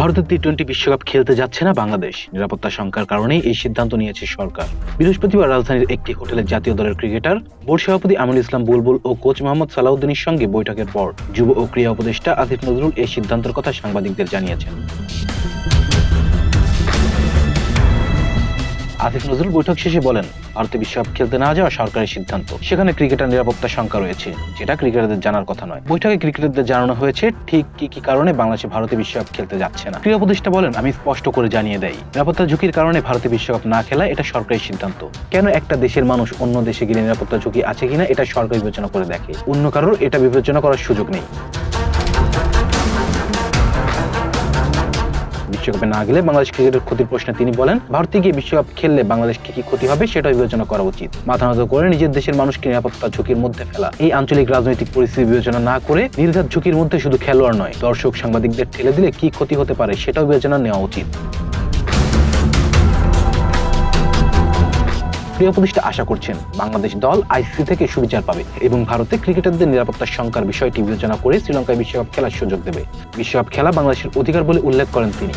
ভারতের T twenty বিশ্বকাপ খেলতে যাচ্ছে না বাংলাদেশ। নিরাপত্তা শঙ্কার কারণেই এই সিদ্ধান্ত নিয়েছে সরকার। বৃহস্পতিবার রাজধানীর একটি হোটেলে জাতীয় দলের ক্রিকেটার, বোর্ড সভাপতি আমিনুল ইসলাম বুলবুল ও কোচ মোহাম্মদ সালাউদ্দিনের সঙ্গে বৈঠকের পর যুব ও ক্রীড়া উপদেষ্টা আসিফ নজরুল এই সিদ্ধান্তের কথা সাংবাদিকদের জানিয়েছেন। আসিফ নজরুল বৈঠক শেষে বলেন, ভারতে বিশ্বকাপ খেলতে না যাওয়া সরকারের সিদ্ধান্ত। সেখানে ক্রিকেটার নিরাপত্তা শঙ্কা রয়েছে, যেটা ক্রিকেটারদের জানার কথা নয়। বৈঠকে ক্রিকেটারদের জানানো হয়েছে, ঠিক কি কি কারণে বাংলাদেশে ভারতে বিশ্বকাপ খেলতে যাচ্ছে না। ক্রীড়া উপদেষ্টা বলেন, আমি স্পষ্ট করে জানিয়ে দেই নিরাপত্তা ঝুঁকির কারণে ভারতে বিশ্বকাপ না খেলা এটা সরকারি সিদ্ধান্ত। কেন একটা দেশের মানুষ অন্য দেশে গেলে নিরাপত্তা ঝুঁকি আছে কিনা, এটা সরকার বিবেচনা করে দেখে। অন্য কারোর এটা বিবেচনা করার সুযোগ নেই। বিশ্বকাপে না গেলে বাংলাদেশ ক্রিকেটের ক্ষতির প্রশ্নে তিনি বলেন, ভারতে গিয়ে বিশ্বকাপ খেললে বাংলাদেশ কি ক্ষতি হবে সেটা বিবেচনা করা উচিত। মাথা নত করে নিজের দেশের মানুষকে নিরাপত্তা ঝুঁকির মধ্যে ফেলা। এই আঞ্চলিক রাজনৈতিক পরিস্থিতি বিবেচনা না করে নির্ঘাত ঝুঁকির মধ্যে শুধু খেলোয়াড় নয়, দর্শক, সাংবাদিকদের ঠেলে দিলে কি ক্ষতি হতে পারে সেটাও বিবেচনা নেওয়া উচিত। ক্রীড়া প্রতিষ্ঠা আশা করছেন, বাংলাদেশ দল আইসিসি থেকে সুবিচার পাবে এবং ভারতে ক্রিকেটারদের নিরাপত্তার শঙ্কার বিষয়টি বিবেচনা করে শ্রীলঙ্কায় বিশ্বকাপ খেলার সুযোগ দেবে। বিশ্বকাপ খেলা বাংলাদেশের অধিকার বলে উল্লেখ করেন তিনি।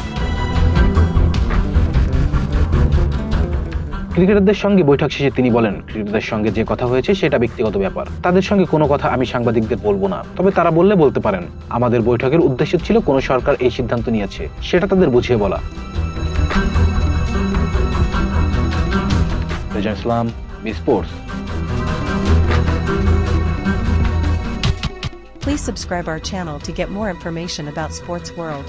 ক্রিকেটারদের সঙ্গে বৈঠক শেষে তিনি বলেন, ক্রিকেটারদের সঙ্গে যে কথা হয়েছে সেটা ব্যক্তিগত ব্যাপার। তাদের সঙ্গে কোনো কথা আমি সাংবাদিকদের বলব না। তবে তারা বললে বলতে পারেন, আমাদের বৈঠকের উদ্দেশ্য ছিল কোন সরকার এই সিদ্ধান্ত নিয়েছে, সেটা তাদের বুঝিয়ে বলা। Islam sports. Please subscribe our channel to get more information about Sports World.